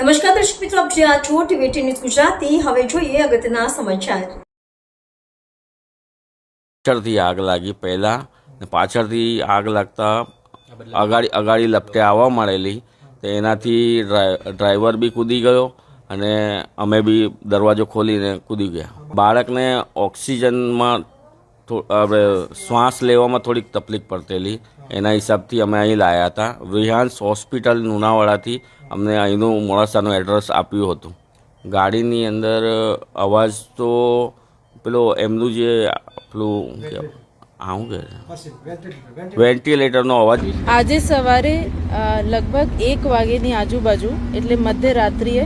નમસ્કાર દર્શક મિત્રો, આપ જ્યાં છો ટીવી ન્યૂઝ ગુજરાતી. હવે જોઈએ અગત્યના સમાચાર. પાછળથી આગ લાગી પહેલાં પાછળથી આગ લાગતા અગાડી અગાડી લપટે આવવા મળેલી તો એનાથી ડ્રાઈવર બી કૂદી ગયો અને અમે બી દરવાજો ખોલીને કૂદી ગયા. બાળકને ઓક્સિજનમાં આપણે શ્વાસ લેવામાં થોડીક તકલીફ પડતેલી. એના હિસાબથી અમે અહીં લાવ્યા હતા. વિહાન્સ હોસ્પિટલ લુણાવાડાથી અમને અહીંનું મોડાસાનું એડ્રેસ આપ્યું હતું. ગાડીની અંદર અવાજ તો પેલો એમનું જે પેલું આવું શું વેન્ટિલેટરનો અવાજ. આજે સવારે લગભગ એક વાગ્યાની આજુબાજુ એટલે મધ્યરાત્રિએ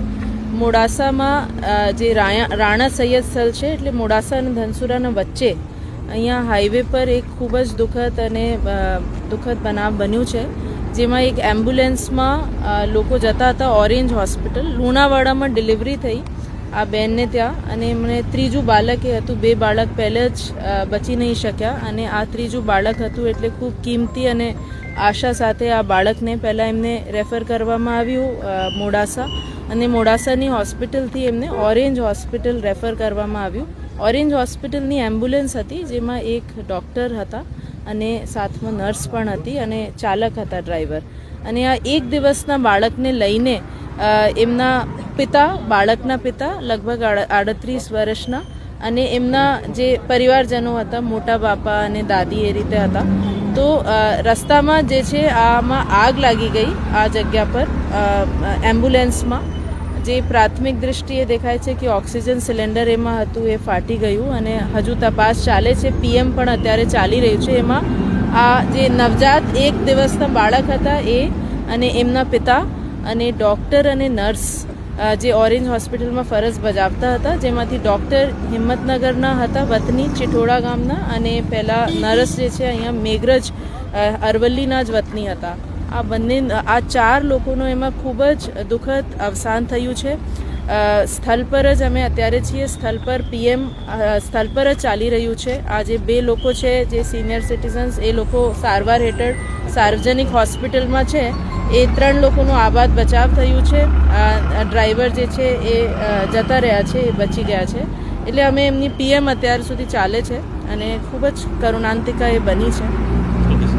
મોડાસામાં જે રાયા રાણા સૈયદ સ્થળ છે એટલે મોડાસા અને ધનસુરાના વચ્ચે અહીંયા હાઈવે પર એક ખૂબ જ દુઃખદ અને દુઃખદ બનાવ બન્યું છે. જેમાં એક એમ્બ્યુલન્સમાં લોકો જતા હતા ઓરેન્જ હોસ્પિટલ. લુણાવાડામાં ડિલિવરી થઈ આ બેનને ત્યાં અને એમણે ત્રીજું બાળક એ હતું. બે બાળક પહેલે જ બચી નહીં શક્યા અને આ ત્રીજું બાળક હતું એટલે ખૂબ કિંમતી અને આશા સાથે આ બાળકને પહેલાં એમને રેફર કરવામાં આવ્યું મોડાસા. અને મોડાસાની હોસ્પિટલથી એમને ઓરેન્જ હોસ્પિટલ રેફર કરવામાં આવ્યું. ઓરેન્જ હોસ્પિટલની એમ્બ્યુલન્સ હતી, જેમાં એક ડૉક્ટર હતા અને સાથમાં નર્સ પણ હતી અને ચાલક હતા ડ્રાઈવર. અને આ એક દિવસના બાળકને લઈને એમના પિતા, બાળકના પિતા લગભગ આડ- આડત્રીસ વર્ષના અને એમના જે પરિવારજનો હતા, મોટા બાપા અને દાદી એ રીતે હતા. તો રસ્તામાં જે છે, આમાં આગ લાગી ગઈ આ જગ્યા પર એમ્બ્યુલન્સમાં. જે પ્રાથમિક દ્રષ્ટિએ દેખાય છે કે ઓક્સિજન સિલિન્ડર એમાં હતું, એ ફાટી ગયું અને હજુ તપાસ ચાલે છે. પીએમ પણ અત્યારે ચાલી રહ્યું છે. એમાં આ જે નવજાત એક દિવસના બાળક હતા એ અને એમના પિતા અને ડૉક્ટર અને નર્સ જે ઓરેન્જ હોસ્પિટલમાં ફરજ બજાવતા હતા, જેમાંથી ડૉક્ટર હિંમતનગરના હતા, વતની ચિઠોડા ગામના અને પહેલાં નર્સ જે છે, અહીંયા મેઘરજ અરવલ્લીના જ વતની હતા. આ બંને, આ ચાર લોકોનું એમાં ખૂબ જ દુઃખદ અવસાન થયું છે. સ્થળ પર જ અમે અત્યારે છીએ. સ્થળ પર પીએમ સ્થળ પર જ ચાલી રહ્યું છે. આ જે બે લોકો છે, જે સિનિયર સિટીઝન્સ એ લોકો સારવાર હેઠળ સાર્વજનિક હોસ્પિટલમાં છે. એ ત્રણ લોકોનું આબાદ બચાવ થયું છે. ડ્રાઈવર જે છે, એ જતા રહ્યા છે, એ બચી ગયા છે. એટલે અમે એમની પીએમ અત્યાર સુધી ચાલે છે અને ખૂબ જ કરુણાંતિકા એ બની છે.